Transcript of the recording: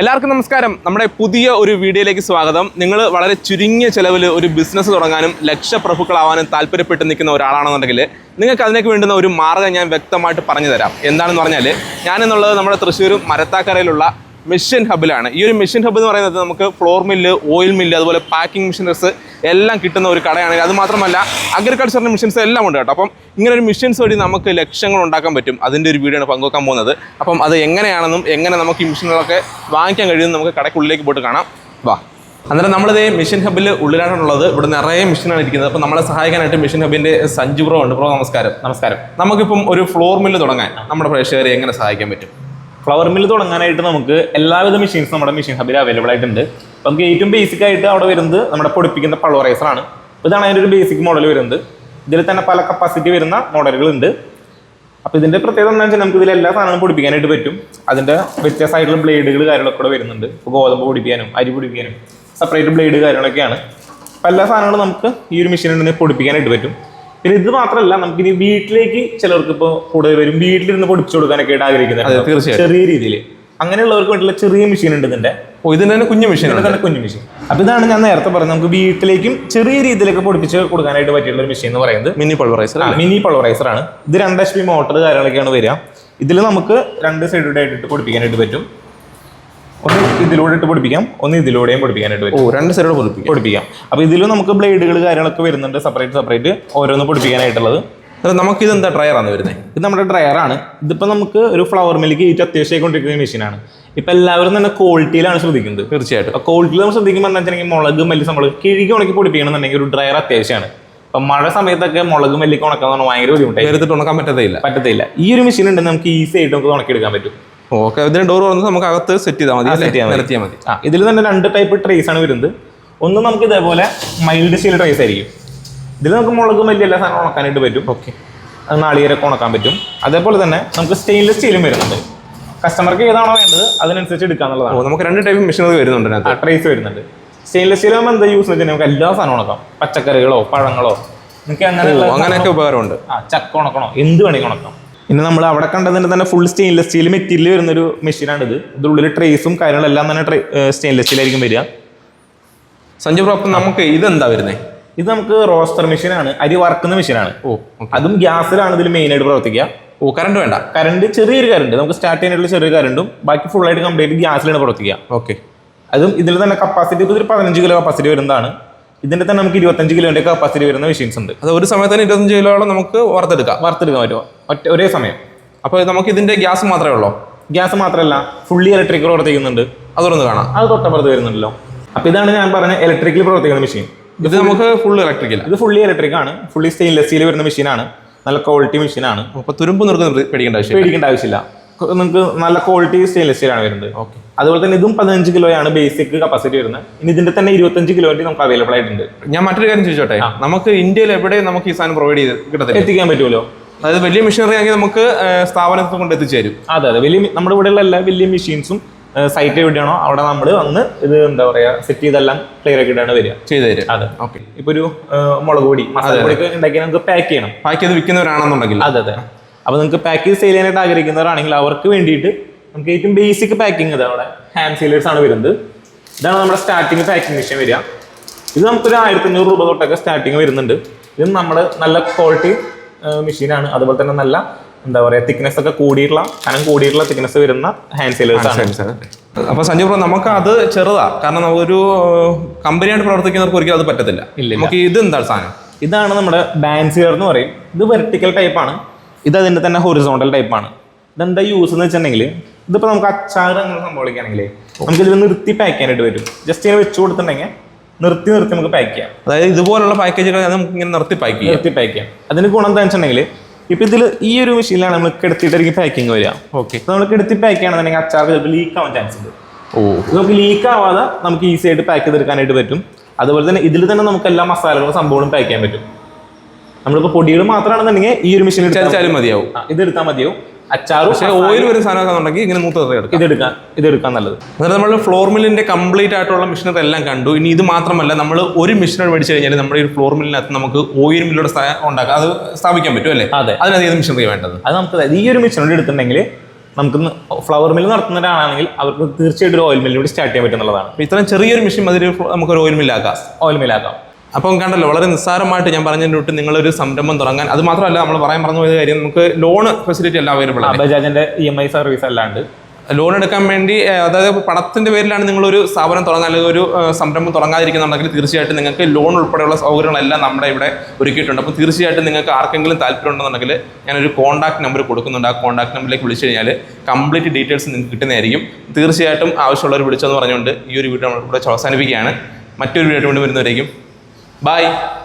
എല്ലാവർക്കും നമസ്കാരം. നമ്മുടെ പുതിയ ഒരു വീഡിയോയിലേക്ക് സ്വാഗതം. നിങ്ങൾ വളരെ ചുരുങ്ങിയ ചെലവിൽ ഒരു ബിസിനസ് തുടങ്ങാനും ലക്ഷപ്രഭുക്കളാവാനും താല്പര്യപ്പെട്ട് നിൽക്കുന്ന ഒരാളാണെന്നുണ്ടെങ്കിൽ നിങ്ങൾക്ക് അതിനേക്ക് വേണ്ടുന്ന ഒരു മാർഗം ഞാൻ വ്യക്തമായിട്ട് പറഞ്ഞു തരാം. എന്താണെന്ന് പറഞ്ഞാൽ ഞാനെന്നുള്ളത് നമ്മുടെ തൃശ്ശൂർ മരത്താക്കരയിലുള്ള മെഷീൻ ഹബിലാണ് ഈ ഒരു മെഷീൻ ഹബ്ബ് എന്ന് പറയുന്നത് നമുക്ക് ഫ്ലോർ മില്ല് ഓയിൽ മില്ല് അതുപോലെ പാക്കിംഗ് മെഷീൻസ് എല്ലാം കിട്ടുന്ന ഒരു കടയാണ് അത് മാത്രമല്ല അഗ്രികൾച്ചറിന്റെ മിഷൻസ് എല്ലാം ഉണ്ട് കേട്ടോ. അപ്പം ഇങ്ങനെ ഒരു മിഷൻസ് വഴി നമുക്ക് ലക്ഷ്യങ്ങൾ ഉണ്ടാക്കാൻ പറ്റും. അതിന്റെ ഒരു വീഡിയോ ആണ് പങ്കുവെക്കാൻ പോകുന്നത്. അപ്പം അത് എങ്ങനെയാണെന്നും എങ്ങനെ നമുക്ക് ഈ മിഷനുകളൊക്കെ വാങ്ങിക്കാൻ കഴിയുമെന്ന് നമുക്ക് കടയ്ക്കുള്ളിലേക്ക് പോയിട്ട് കാണാം. വാ. അന്നേരം നമ്മളിത് മിഷൻ ഹബിൽ ഉള്ളിലാണുള്ളത്. ഇവിടെ നിറയെ മിഷനാണ് ഇരിക്കുന്നത്. അപ്പോൾ നമ്മളെ സഹായിക്കാനായിട്ട് മിഷൻ ഹബിന്റെ സഞ്ജു ബ്രോ ഉണ്ട്. ബ്രോ നമസ്കാരം. നമസ്കാരം. നമുക്കിപ്പം ഒരു ഫ്ലോർ മില്ല് തുടങ്ങാൻ നമ്മുടെ പ്രേക്ഷകരെ എങ്ങനെ സഹായിക്കാൻ പറ്റും? ഫ്ലവർ മില്ല് തുടങ്ങാനായിട്ട് നമുക്ക് എല്ലാവിധ മെഷീൻസ് നമ്മുടെ മെഷീൻ ഹബിൽ അവൈലബിൾ ആയിട്ടുണ്ട്. നമുക്ക് ഏറ്റവും ബേസിക് ആയിട്ട് അവിടെ വരുന്നത് നമ്മുടെ പൊടിപ്പിക്കുന്ന പളോറൈസറാണ് ഇതാണ് അതിന്റെ ഒരു ബേസിക് മോഡൽ വരുന്നത്. ഇതിൽ തന്നെ പല കപ്പാസിറ്റി വരുന്ന മോഡലുകളുണ്ട് അപ്പോൾ ഇതിന്റെ പ്രത്യേകത എന്താണെന്ന് വെച്ചാൽ നമുക്ക് ഇതിൽ എല്ലാ സാധനങ്ങളും പൊടിപ്പിക്കാനായിട്ട് പറ്റും. അതിന്റെ വ്യത്യസ്തമായിട്ടുള്ള ബ്ലേഡുകൾ കാര്യങ്ങളൊക്കെ കൂടെ വരുന്നുണ്ട്. ഇപ്പോൾ ഗോതമ്പ് പൊടിപ്പിക്കാനും അരി പൊടിപ്പിക്കാനും സെപ്പറേറ്റ് ബ്ലേഡ് കാര്യങ്ങളൊക്കെയാണ്. അപ്പോൾ എല്ലാ സാധനങ്ങളും നമുക്ക് ഈ ഒരു മെഷീനിൽ നിന്ന് പൊടിപ്പിക്കാനായിട്ട് പറ്റും. പിന്നെ ഇത് മാത്രമല്ല നമുക്കിനി വീട്ടിലേക്ക് ചിലർക്ക് ഇപ്പോൾ കൂടുതൽ വരും വീട്ടിലിരുന്ന് പൊടിച്ചു കൊടുക്കാനൊക്കെ ആയിട്ട് ആഗ്രഹിക്കുന്നത് ചെറിയ രീതിയിൽ അങ്ങനെയുള്ളവർക്ക് വേണ്ടിയുള്ള ചെറിയ മെഷീൻ ഉണ്ട് ഇതിന്റെ. ഓ ഇതിന്റെ തന്നെ കുഞ്ഞു മെഷീൻ ഇതിന്റെ തന്നെ കുഞ്ഞു മെഷീൻ അപ്പൊ ഇതാണ് ഞാൻ നേരത്തെ പറഞ്ഞത്. നമുക്ക് വീട്ടിലേക്കും ചെറിയ രീതിയിലേക്ക് പൊടിപ്പിച്ച് കൊടുക്കാനായിട്ട് പറ്റിയുള്ള ഒരു മെഷീൻ എന്ന് പറയുന്നത്. മിനി പൾവറൈസർ മിനി പൾവറൈസർ ആണ്. ഇത് രണ്ട് എച്ച് പി മോട്ടർ കാര്യങ്ങളൊക്കെയാണ് വരിക. ഇതിൽ നമുക്ക് രണ്ട് സൈഡിലൂടെ ആയിട്ട് പൊടിപ്പിക്കാനായിട്ട് പറ്റും. ഒന്ന് ഇതിലൂടെ ഇട്ട് പൊടിപ്പിക്കാം. ഒന്ന് ഇതിലൂടെയും പൊടിപ്പിക്കാനായിട്ട് ഓ പറ്റും രണ്ട് സൈഡിലൂടെ പൊടിപ്പിക്കാം. പൊടിപ്പിക്കാം. അപ്പൊ ഇതിലും നമുക്ക് ബ്ലേഡുകൾ കാര്യങ്ങളൊക്കെ വരുന്നുണ്ട് സെപ്പറേറ്റ് സെപ്പറേറ്റ് ഓരോന്ന് പൊടിപ്പിക്കാനായിട്ടുള്ളത്. അന്നേരം നമുക്ക് ഇതെന്താ ഡ്രയറാണ് വരുന്നത് ഇത് നമ്മുടെ ഡ്രയറാണ് ഇതിപ്പോൾ നമുക്ക് ഒരു ഫ്ലവർ മില്ലിക്ക് ഏറ്റവും അത്യാവശ്യമായി കൊണ്ടിരിക്കുന്ന മെഷീനാണ് ഇപ്പോൾ എല്ലാവരും തന്നെ ക്വാളിറ്റിയിലാണ് ശ്രദ്ധിക്കുന്നത്. തീർച്ചയായിട്ടും. അപ്പോൾ ക്വാളിറ്റിയിൽ നമ്മൾ ശ്രദ്ധിക്കുമ്പോൾ എന്താ വെച്ചിട്ടുണ്ടെങ്കിൽ മുളക് മല്ലി നമ്മൾ കിഴുകി ഉണക്കി പൊടിപ്പിക്കണമെന്നുണ്ടെങ്കിൽ ഒരു ഡ്രയർ അത്യാവശ്യമാണ്. അപ്പോൾ മഴ സമയത്തൊക്കെ മുളക് മല്ലിക്ക് ഉണക്കാൻ ഭയങ്കര ബുദ്ധിമുട്ടായി എടുത്തിട്ട് ഉണക്കാൻ പറ്റത്തില്ല. പറ്റത്തില്ല. ഈ ഒരു മെഷീൻ ഉണ്ടെങ്കിൽ നമുക്ക് ഈസി ആയിട്ട് നമുക്ക് ഉണക്കിയെടുക്കാൻ പറ്റും. ഓക്കെ ഇതിന് ഡോർ തുറന്ന് നമുക്ക് അകത്ത് സെറ്റ് ചെയ്താൽ മതി സെറ്റ് ചെയ്യാൻ മതി. ആ ഇതിൽ തന്നെ രണ്ട് ടൈപ്പ് ട്രേസ് ആണ് വരുന്നത്. ഒന്ന് നമുക്ക് ഇതേപോലെ മൈൽഡ് സ്റ്റീൽ ട്രേസ് ആയിരിക്കും. ഇതിൽ നമുക്ക് മുളകും വലിയ എല്ലാ സാധനവും ഉണക്കാനായിട്ട് പറ്റും. ഓക്കെ. നാളികേരൊക്കെ ഉണക്കാൻ പറ്റും. അതേപോലെ തന്നെ നമുക്ക് സ്റ്റെയിൻലെസ് സ്റ്റീലും വരുന്നുണ്ട്. കസ്റ്റമർക്ക് ഏതാണോ വേണ്ടത് അതിനനുസരിച്ച് എടുക്കാന്നുള്ളതാണ് നമുക്ക് രണ്ട് ടൈപ്പ് മെഷീനുകൾ വരുന്നുണ്ട് ട്രേസ് വരുന്നുണ്ട്. സ്റ്റെയിൻലെസ് സ്റ്റീൽ ആകുമ്പോൾ എന്താ യൂസ് വെച്ചാൽ നമുക്ക് എല്ലാ സാധനവും ഉണക്കാം. പച്ചക്കറികളോ പഴങ്ങളോ നിങ്ങൾക്ക് അങ്ങനെയുള്ള അങ്ങനെയൊക്കെ ഉപകാരമുണ്ട്. ആ ചക്ക ഉണക്കണോ? എന്ത് വേണമെങ്കിൽ ഉണക്കാം. പിന്നെ നമ്മൾ അവിടെ കണ്ടതിന്റെ തന്നെ ഫുൾ സ്റ്റെയിൻലെസ് സ്റ്റീൽ മെറ്റീരിയൽ വരുന്നൊരു മെഷീനാണ് ഇത് ഇതിനുള്ളിൽ ട്രേസും കാര്യങ്ങളെല്ലാം തന്നെ സ്റ്റെയിൻലെസ് സ്റ്റീലായിരിക്കും വരിക. സഞ്ജു പ്രോപ്പർ നമുക്ക് ഇതെന്താ വരുന്നത് ഇത് നമുക്ക് റോസ്റ്റർ മെഷീനാണ്. അരി വറക്കുന്ന മെഷീനാണ്. ഓ അതും ഗ്യാസിലാണ് ഇതിൽ മെയിൻ ആയിട്ട് പ്രവർത്തിക്കുക. ഓ കറണ്ട് വേണ്ട. കറണ്ട് ചെറിയൊരു കറണ്ട് നമുക്ക് സ്റ്റാർട്ട് ചെയ്യാനായിട്ടുള്ള ചെറിയ കറണ്ടും ബാക്കി ഫുൾ ആയിട്ട് കംപ്ലീറ്റ് ഗ്യാസിലാണ് പ്രവർത്തിക്കുക. ഓക്കെ. അതും ഇതിൽ തന്നെ കപ്പാസിറ്റി ഇപ്പോൾ ഇതിൽ പതിനഞ്ച് കിലോ കപ്പാസിറ്റി വരുന്നതാണ്. ഇതിന്റെ തന്നെ നമുക്ക് ഇരുപത്തഞ്ച് കിലോന്റെ കപ്പാസിറ്റി വരുന്ന മെഷീൻസ് ഉണ്ട്. അത് ഒരു സമയത്ത് തന്നെ ഇരുപത്തഞ്ച് കിലോളം നമുക്ക് വറുത്തെടുക്കാം. വറുത്തെടുക്കാൻ പറ്റുമോ ഒറ്റ ഒരേ സമയം. അപ്പോൾ നമുക്ക് ഇതിന്റെ ഗ്യാസ് മാത്രമേ ഉള്ളൂ? ഗ്യാസ് മാത്രമല്ല ഫുള്ളി ഇലക്ട്രിക് പ്രവർത്തിക്കുന്നുണ്ട്. അതൊന്ന് കാണാം. അത് തൊട്ടപ്പുറത്ത് വരുന്നുണ്ടല്ലോ. അപ്പോൾ ഇതാണ് ഞാൻ പറഞ്ഞ ഇലക്ട്രിക്കൽ പ്രവർത്തിക്കുന്ന മെഷീൻ ഇത് നമുക്ക് ഫുൾ ഇലക്ട്രിക്കൽ ഇത് ഫുള്ളി ഇലക്ട്രിക് ആണ്. ഫുള്ളി സ്റ്റെയിൻലെസ് സ്റ്റീൽ വരുന്ന മെഷീനാണ് നല്ല ക്വാളിറ്റി മെഷീനാണ് അപ്പോൾ തുരുമ്പ് നിർക്കുന്ന പേടിക്കേണ്ട ആവശ്യം പേടിക്കേണ്ട ആവശ്യമില്ല. നിങ്ങൾക്ക് നല്ല ക്വാളിറ്റി സ്റ്റെയിൻലെസ് സ്റ്റീൽ ആണ് വരുന്നത്. ഓക്കെ. അതുപോലെ തന്നെ ഇതും പതിനഞ്ച് കിലോയാണ് ബേസിക് കപ്പാസിറ്റി വരുന്നത്. ഇനി ഇതിന്റെ തന്നെ ഇരുപത്തഞ്ച് കിലോന്റെ നമുക്ക് അവൈലബിൾ ആയിട്ടുണ്ട്. ഞാൻ മറ്റൊരു കാര്യം ചോദിച്ചോട്ടെ? നമുക്ക് ഇന്ത്യയിൽ എവിടെയും നമുക്ക് ഈ സാധനം പ്രൊവൈഡ് ചെയ്ത് കിട്ടത്തില്ല. എത്തിക്കാൻ പറ്റുമല്ലോ. അതായത് വലിയ മെഷീനറി ആണെങ്കിൽ നമുക്ക് സ്ഥാപനത്തിൽ കൊണ്ട് എത്തിച്ചേരും. അതെ അതെ. വലിയ നമ്മുടെ ഇവിടെയുള്ള എല്ലാ വലിയ മെഷീൻസും സൈറ്റ് എവിടെയാണോ അവിടെ നമ്മൾ വന്ന് ഇത് എന്താ പറയാ സെറ്റ് ചെയ്തെല്ലാം ക്ലിയർ ആക്കിയിട്ടാണ് വരിക. ചെയ്തു തരും അതെ. ഓക്കെ. ഇപ്പൊ ഒരു മുളക് പൊടി മസാല നമുക്ക് പാക്ക് ചെയ്യണം. പാക്ക് ചെയ്ത് വിൽക്കുന്നവരാണെന്നുണ്ടെങ്കിൽ. അതെ അതെ. അപ്പൊ നിങ്ങൾക്ക് പാക്ക് ചെയ്ത് സെയിൽ ചെയ്യാനായിട്ട് ആഗ്രഹിക്കുന്നവരാണെങ്കിൽ അവർക്ക് വേണ്ടിയിട്ട് നമുക്ക് ഏറ്റവും ബേസിക് പാക്കിംഗ് ഇതാണ് അവിടെ. ഹാൻഡ് സീലേഴ്സ് ആണ് വരുന്നത്. ഇതാണ് നമ്മുടെ സ്റ്റാർട്ടിങ് പാക്കിംഗ് മെഷീൻ വരിക. ഇത് നമുക്കൊരു ആയിരത്തി അഞ്ഞൂറ് രൂപ തൊട്ടൊക്കെ സ്റ്റാർട്ടിങ് വരുന്നുണ്ട്. ഇത് നമ്മുടെ നല്ല ക്വാളിറ്റി മെഷീനാണ് അതുപോലെ തന്നെ നല്ല എന്താ പറയുക തിക്നെസ് ഒക്കെ കൂടിയിട്ടുള്ള കനം കൂടിയിട്ടുള്ള തിക്നെസ് വരുന്ന ഹാൻഡ് സെയിലേഴ്സ് ആണ്. അപ്പൊ സഞ്ജു ബ്രോ നമുക്ക് അത് ചെറുതാ. കാരണം ഒരു കമ്പനിയായിട്ട് പ്രവർത്തിക്കുന്നവർക്ക് ഒരിക്കലും അത് പറ്റത്തില്ല. ഇല്ല. നമുക്ക് ഇത് എന്താണ് സാധനം? ഇതാണ് നമ്മുടെ ബാൻസിയർ എന്ന് പറയും. ഇത് വെർട്ടിക്കൽ ടൈപ്പാണ് ഇത് അതിന്റെ തന്നെ ഹൊറിസോണ്ടൽ ടൈപ്പാണ് ഇതെന്താ യൂസ് എന്ന് വെച്ചിട്ടുണ്ടെങ്കിൽ ഇതിപ്പോൾ നമുക്ക് അച്ചാർ അങ്ങനെ സംഭവിക്കുകയാണെങ്കിൽ നമുക്ക് ഇതിൽ നിർത്തി പാക്ക് ചെയ്യാനായിട്ട് വരും. ജസ്റ്റ് ഇങ്ങനെ വെച്ച് കൊടുത്തിട്ടുണ്ടെങ്കിൽ നിർത്തി നിർത്തി നമുക്ക് പാക്ക് ചെയ്യാം. അതായത് ഇതുപോലുള്ള പാക്കേജുകൾ നമുക്ക് ഇങ്ങനെ നിർത്തി പാക്ക് ചെയ്യാം. നിർത്തി പാക്ക് ചെയ്യാം. അതിന് ഗുണം എന്താ വെച്ചിട്ടുണ്ടെങ്കിൽ ഇപ്പൊ ഇതിൽ ഈ ഒരു മെഷീനിലാണ് നമ്മൾ കിടത്തിയിട്ടായിരിക്കും പാക്കിംഗ് വരിക. ഓക്കെ നമ്മൾ കിടത്തി പാക്ക് ചെയ്യണമെന്നുണ്ടെങ്കിൽ അച്ചാർ ചിലപ്പോൾ ലീക്ക് ആവാൻ ചാൻസ് ഉണ്ട്. ഓ. നമുക്ക് ലീക്ക് ആവാതെ നമുക്ക് ഈസി ആയിട്ട് പാക്ക് ചെയ്തെടുക്കാനായിട്ട് പറ്റും. അതുപോലെ തന്നെ ഇതിൽ തന്നെ നമുക്ക് എല്ലാ മസാലകളും സംഭവങ്ങളും പാക്ക് ചെയ്യാൻ പറ്റും. നമ്മളിപ്പോൾ പൊടികൾ മാത്രമാണെന്നുണ്ടെങ്കിൽ ഈ ഒരു മെഷീൻ എടുത്താൽ മതിയാവും. ഇത് എടുത്താൽ മതിയോ അച്ചാറും പക്ഷേ ഓയിൽ വരുന്ന സാധനമൊക്കെ ഉണ്ടെങ്കിൽ ഇങ്ങനെ മൂത്ത് ഇത് എടുക്കാം ഇതെടുക്കാൻ ഇതെടുക്കാൻ നല്ലത്. അതായത് നമ്മൾ ഫ്ലോർ മില്ലിന്റെ കംപ്ലീറ്റ് ആയിട്ടുള്ള മെഷീനത്തെ എല്ലാം കണ്ടു. ഇനി ഇത് മാത്രമല്ല നമ്മൾ ഒരു മെഷീനറി മേടിച്ചു കഴിഞ്ഞാൽ നമ്മുടെ ഈ ഫ്ലോർ മില്ലിനകത്ത് നമുക്ക് ഓയിൽ മില്ലോടെ ഉണ്ടാക്കാം. അത് സ്ഥാപിക്കാൻ പറ്റും അല്ലേ? അതെ. അതിനകത്ത് ഏത് മെഷീനറി വേണ്ടത്? അത് നമുക്ക് ഈ ഒരു മെഷീനോട് എടുത്തിട്ടുണ്ടെങ്കിൽ നമുക്ക് ഫ്ലവർ മില്ല് നടത്തുന്നവരാണെങ്കിൽ അവർക്ക് തീർച്ചയായിട്ടും ഒരു ഓയിൽ മില്ലിലൂടെ സ്റ്റാർട്ട് ചെയ്യാൻ പറ്റുന്നതാണ് ഇത്രയും ചെറിയൊരു മെഷീൻ അതിൽ നമുക്കൊരു ഓയിൽ മില്ലാക്കാം ഓയിൽ മില്ലാക്കാം അപ്പം കണ്ടല്ലോ വളരെ നിസ്സാരമായിട്ട് ഞാൻ പറഞ്ഞതിന്റെ തൊട്ട് നിങ്ങളൊരു സംരംഭം തുടങ്ങാൻ. അത് മാത്രമല്ല നമ്മൾ പറയാൻ പറഞ്ഞു പോയ കാര്യം നമുക്ക് ലോൺ ഫെസിലിറ്റി എല്ലാം അവൈലബിൾ ആണ്. ബജാജിന്റെ ഇ എം ഐ സർവീസ് അല്ലാണ്ട് ലോൺ എടുക്കാൻ വേണ്ടി അതായത് പണത്തിന്റെ പേരിലാണ് നിങ്ങളൊരു സ്ഥാപനം തുടങ്ങാൻ അല്ലെങ്കിൽ ഒരു സംരംഭം തുടങ്ങാതിരിക്കുന്നുണ്ടെങ്കിൽ തീർച്ചയായിട്ടും നിങ്ങൾക്ക് ലോൺ ഉൾപ്പെടെയുള്ള സൗകര്യങ്ങളെല്ലാം നമ്മുടെ ഇവിടെ ഒരുക്കിയിട്ടുണ്ട്. അപ്പോൾ തീർച്ചയായിട്ടും നിങ്ങൾക്ക് ആർക്കെങ്കിലും താല്പര്യം ഉണ്ടെന്നുണ്ടെങ്കിൽ ഞാനൊരു കോൺടാക്ട് നമ്പർ കൊടുക്കുന്നുണ്ട്. ആ കോൺടാക്ട് നമ്പറിലേക്ക് വിളിച്ചു കഴിഞ്ഞാൽ കംപ്ലീറ്റ് ഡീറ്റെയിൽസ് നിങ്ങൾക്ക് കിട്ടുന്നതായിരിക്കും. തീർച്ചയായിട്ടും ആവശ്യമുള്ളവർ വിളിച്ചെന്ന് പറഞ്ഞുകൊണ്ട് ഈ ഒരു വീഡിയോ നമ്മൾ ഇവിടെ അവസാനിപ്പിക്കുകയാണ്. മറ്റൊരു വീഡിയോ കൊണ്ട് വരുന്നവരേക്കും Bye.